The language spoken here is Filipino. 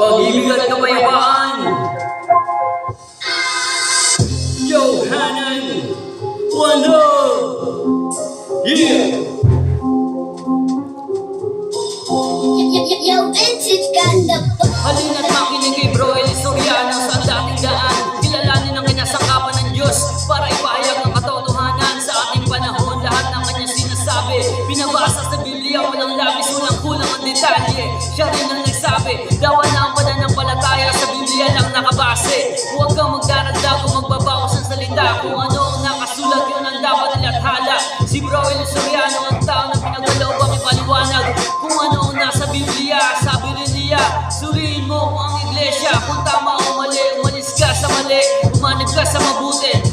Pag-ibig at kapayapaan. Johanan. One love. Yeah. Halina't makinig kay Bro Eli Soriano sa dating daan Kilalanin ang kanya sangkapan ng Diyos Para sinasabi Binabasa sa Biblia walang labis walang kulang ang detalye. Siya rin ang nagsabi Dawan na ang pananampalataya sa Biblia lang nakabase. Huwag kang magdaragdag o magbabawas ng salita. Kung ano ang nakasulat yun ang dapat ilathala Si Bro Eli Soriano ang tao na pinagalaw ang ipaliwanag. Kung ano ang nasa Biblia Sabi rin niya Suriin mo kung ang iglesia. Kung tama o mali Umalis ka sa mali. Umanib ka sa mabuti